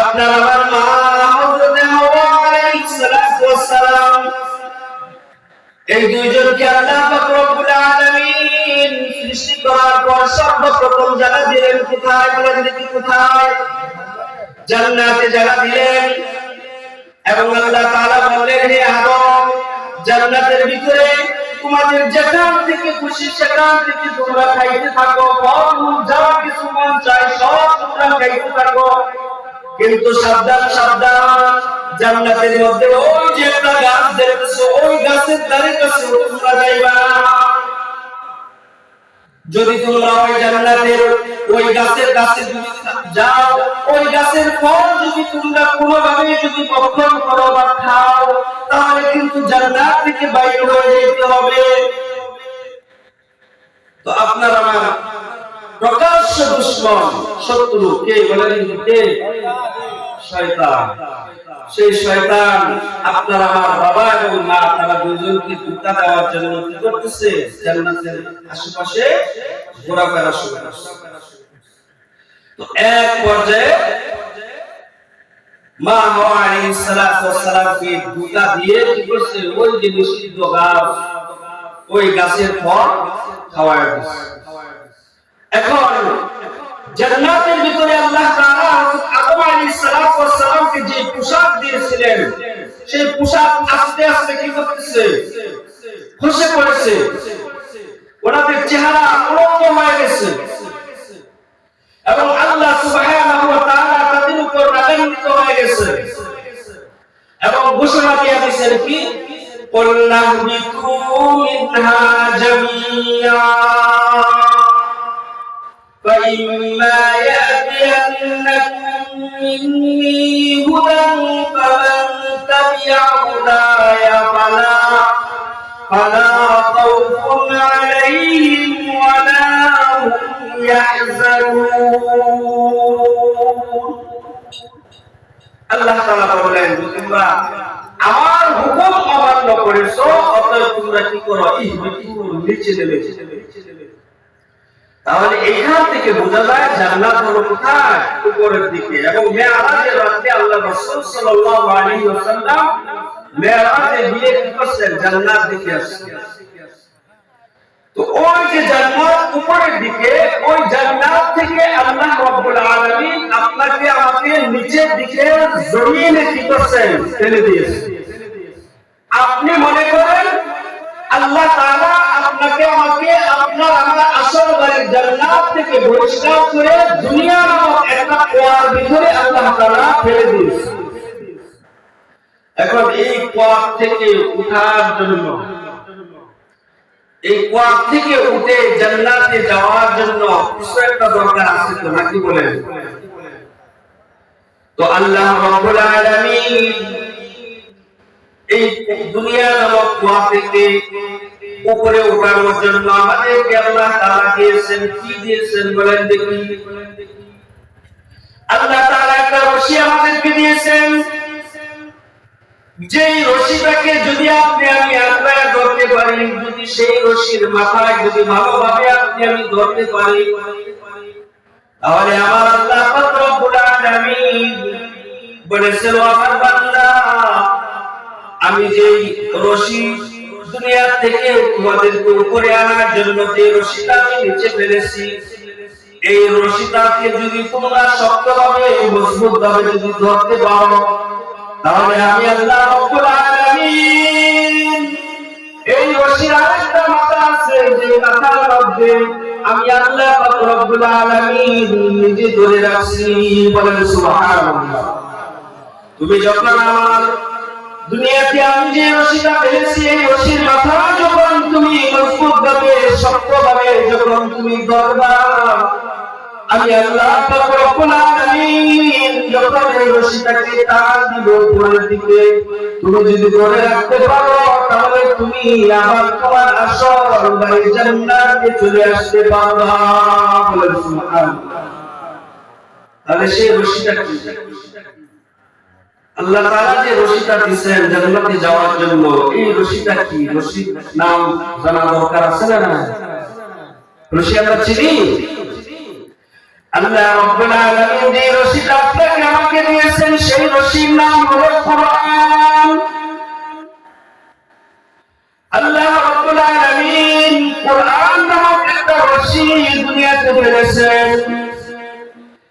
আপনার আমার মা হযরতে হাওয়া আলাইহিস সালাতু ওয়াস সালাম। এই দুইজনকে আল্লাহ পাক রব্বুল আলামিন সৃষ্টি করার পর সর্বপ্রথম জায়গা দিলেন কোথায় বলেন দেখি কোথায়? জান্নাতে জায়গা দিলেন। এবং আল্লাহ তাআলা বললেন, হে আদম, জান্নাতের ভিতরে তোমাদের যেখান থেকে খুশি, সেখান থেকে তোমরা খাইতে থাকো। ফল যা কিছু মন চাই সব তোমরা খাইতে থাকো। কিন্তু সাবধান সাবধান। জান্নাতের মধ্যে ওই যে একটা গাছ দেখতেছো, ওই গাছের ধারে কাছে তোমরা যাইবা। যদি তোমরা ওই জান্নাতের ওই গাছের কাছে যদি যাও, ওই গাছের ফল যদি তোমরা কোনোভাবে যদি ভক্ষণ করো বা খাও, তাহলে কিন্তু জান্নাত থেকে বাইরে হয়ে যেতে হবে। তো আপনার আমার দুশ্মন? শত্রু কে বলেন সেই শয়তান আপনার আমার বাবা এবং মা, তারা দুজনকে ধোঁকা দেওয়ার জন্য কি করতেছে? জান্নাতের আশেপাশে ঘোরাফেরা শুরু তো এক পর্যায়ে মা হাওয়া আলাইহিস সালাতু সালামকে ধোঁকা দিয়ে কি করছে? ওই যে নিষিদ্ধ গাছ, ওই গাছের ফল খাওয়ায় এখন জান্নাতের ভিতরে আল্লাহ তাআলা হযরত আদম আলাইহিস সালাতু ওয়াস সালামকে যে পোশাক দিয়েছিলেন সেই পোশাক আস্তে আস্তে কি করতেছে খসে পড়েছে ওনাদের চেহারা উলঙ্গ হয়ে গেছে এবং আল্লাহ সুবহানাহু ওয়া তাআলা তাদের উপর রাগান্বিত হয়ে গেছে এবং ঘোষণা দিয়ে দিয়েছেন কি قُلْنَا اهْبِطُوا مِنْهَا جَمِيعًا فإما يأتينكم مني هدى فمن تبع هداي فلا فلا خوف عليهم ولا هم يحزنون আল্লাহ তাআলা বলেন তোমরা আমার হুকুম অমান্য করেছো অতএব তোমরা কি করো ইহবিতু নিচে নেমে তাহলে এখান থেকে বোঝা যায় জান্নাত হলো কোথায়? উপরের দিকে। এবং মেরাজের রাতে আল্লাহ রাসূল সাল্লাল্লাহু আলাইহি ওয়াসাল্লাম মেরাজে গিয়ে কি করছেন? জান্নাত দেখে আসছেন। তো ওই যে জান্নাত উপরের দিকে, ওই জান্নাত থেকে আল্লাহ রাব্বুল আলামিন আপনাকে আমাকে নিচের দিকে জমিনে কি করছেন? টেনে দিয়েছেন। আপনি মনে করেন আল্লাহ তাআলা আপনাকে আমাকে, আপনার আমার আসল বাড়ির জান্নাত থেকে বহিষ্কার করে দুনিয়া নামক একটা কুয়ার ভিতরে আল্লাহ তাআলা ফেলে দিয়েছে। এখন এই কুয়ার থেকে উঠার জন্য, এই কুয়ার থেকে উঠে জান্নাতে যাওয়ার জন্য কিছু একটা দরকার আছে তো, নাকি বলেন? তো আল্লাহ রাব্বুল আলামিন এই দুনিয়া নামক কুয়া থেকে উপরে উঠানোর জন্য আমাদেরকে আল্লাহ তাআলা দিয়েছেন, কি দিয়েছেন বলেন দেখি। আল্লাহ তাআলা একটা রশি আমাদেরকে দিয়েছেন। যেই রশিটাকে যদি আপনি আমি আঁকড়ায় ধরতে পারি, যদি সেই রশির মাথায় যদি ভালোভাবে আপনি আমি ধরতে পারি, তাহলে আমার আল্লাহ রব্বুল আলামিন বলেছেন আমার বান্দা, আমি যেই রশি দুনিয়া থেকে তোমাদেরকে উপরে আনার জন্য যে রশিটা আমি নিচে ফেলেছি, এই রশিটাকে যদি তোমরা শক্তভাবে মজবুত ভাবে যদি ধরতে পারো, তাহলে আমি আল্লাহ রব্বুল আলামিন এই রশির আরেকটা মাথা আছে যে মাথার মধ্যে আমি আল্লাহ রব্বুল আলামিন নিজে ধরে রাখছি। বলেন সুবহানাল্লাহ। তুমি যখন আমার দুনিয়াতে আমি যে রশিটা ফেলেছি এই রশির মাথা যখন তুমি মজবুত ভাবে শক্ত ভাবে যখন তুমি ধরবা আমি আল্লাহ রব্বুল আলামিন যখন এই রশিটাকে টান দিব উপরের দিকে, তুমি যদি ধরে রাখতে পারো, তাহলে তুমি আমার তোমার আসল বাড়ি জান্নাতে চলে আসতে পারবা। বলে সুবহানাল্লাহ। তাহলে সেই রশিটা কি? আল্লাহ তাআলা যে রশিটা দিবেন জান্নাতে যাওয়ার জন্য, এই রশিটা কি? রশির নাম জানা দরকার আছে না রশি আমরা চিনি। আল্লাহ রব্বুল আলামিন যে রশিটা আপনাকে আমাকে দিয়েছেন, সেই রশির নাম হলো কোরআন। আল্লাহ রব্বুল আলামিন কোরআন নামক একটা রশি দুনিয়াতে ফেলেছেন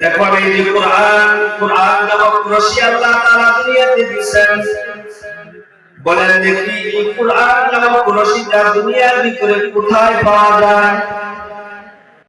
দেখো এই যে কোরআন কোরআন নামক রশি আল্লাহ তাআলা দুনিয়াতে দিয়েছেন। বলেন দেখি, এই কোরআন নামক রশিটা দুনিয়ার ভিতরে কোথায় পাওয়া যায়?